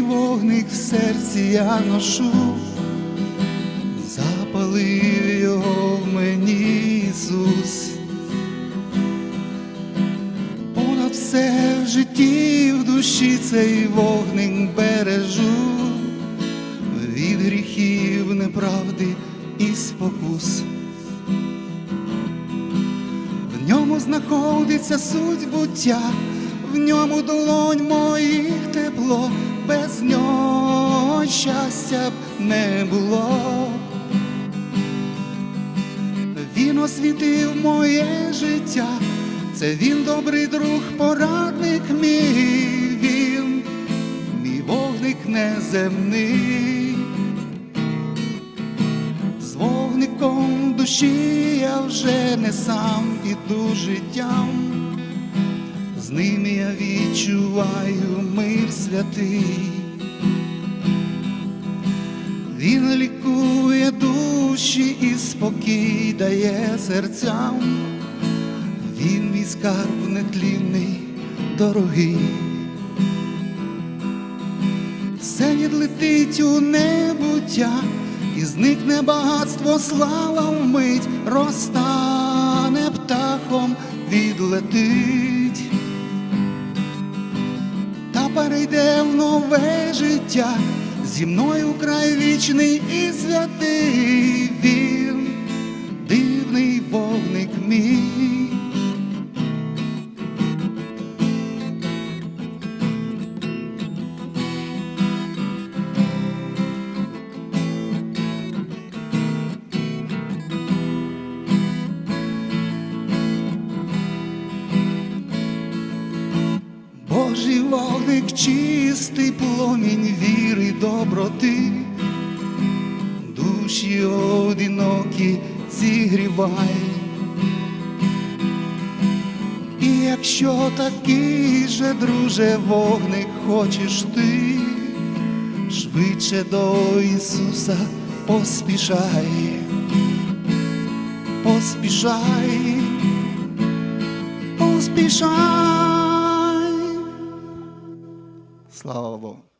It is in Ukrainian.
вогник в серці я ношу, запалив його в мені Ісус. Понад все в житті, в душі цей вогник бережу, від гріхів, неправди і спокус. В ньому знаходиться суть буття, в ньому долонь моїх тепло, без нього щастя б не було. Він освітив моє життя, це він добрий друг, порадник мій, він, мій вогник неземний. З вогником душі я вже не сам іду життям, з ним я відчуваю мир святий. Він лікує душі і спокій дає серцям. Він мій скарб нетлінний, дорогий. Все відлетить у небуття, і зникне багатство, слава вмить, розтане птахом, відлетить, та перейде в нове життя, зі мною край вічний і святий чистий пломінь віри, доброти, душі одинокі зігрівай. І якщо такий же, друже, вогник хочеш ти, швидше до Ісуса поспішай, поспішай, поспішай. Слава Богу.